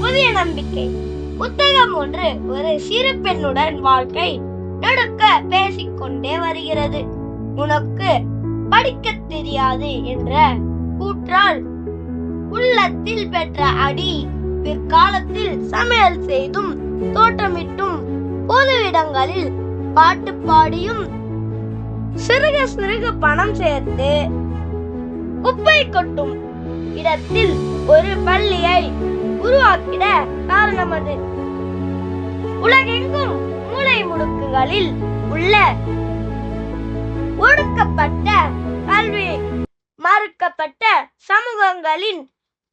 புதிய நம்பிக்கை. புத்தகம் ஒன்று ஒரு சிறு பெண்ணுடன் வாழ்க்கை நடுக்க பேசிக்கொண்டே வருகிறது. உனக்கு படிக்கத் தெரியாது என்ற கூற்றால் உள்ளத்தில் பெற்ற அடி பிற்காலத்தில் சமையல் செய்தும் தோட்டமிட்டும் பொது இடங்களில் பாட்டு பாடியும் சிறுக சிறுக பணம் சேர்த்து குப்பை கொட்டும் இடத்தில் ஒரு பள்ளியை உருவாக்கிட காரணம் அது. உலகெங்கும் மூளை முடுக்குகளில் உள்ள ஒடுக்கப்பட்ட கல்வி மறுக்கப்பட்ட சமூகங்களின்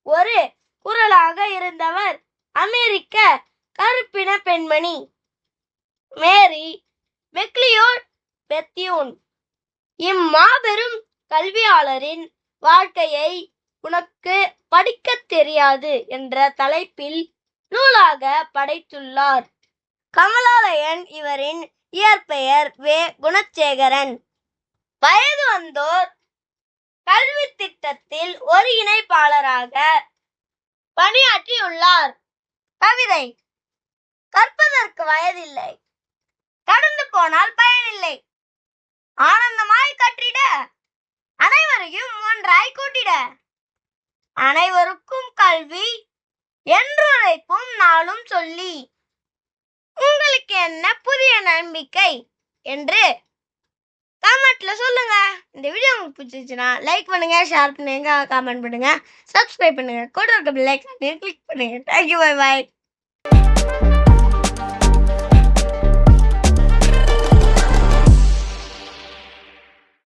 ஒரு குரலாக இருந்தவர் அமெரிக்க கருப்பின பெண்மணி மேரி மெக்லியோட் பெத்தியூன். இம்மாபெரும் கல்வியாளரின் வாழ்க்கையை உனக்கு படிக்கத் தெரியாது என்ற தலைப்பில் நூலாக படைத்துள்ளார். கமலாலயன் இவரின் இயற்பெயர் வே. குணசேகரன். வயது வந்தோர் கல்வி திட்டத்தில் ஒருங்கிணைப்பாளராக பணியாற்றியுள்ளார். கவிதை. கற்பதற்கு வயதில்லை. கடந்து போனால் பயனில்லை. ஆனந்தமாய் கற்றிட. அனைவரையும் ஒன்றாய் கூட்டிட. அனைவருக்கும் கல்வி என்றுரைக்கும் நாளும் சொல்லி. உங்களுக்கு என்ன புதிய நம்பிக்கை என்று கமெண்ட்ல சொல்லுங்க. இந்த வீடியோ உங்களுக்கு பிடிச்சிருச்சுன்னா லைக் பண்ணுங்க ஷேர் பண்ணுங்க கமெண்ட் பண்ணுங்க சப்ஸ்கிரைப் பண்ணுங்க. கூட இருக்க லைக் பண்ணி கிளிக் பண்ணுங்க. Thank you bye bye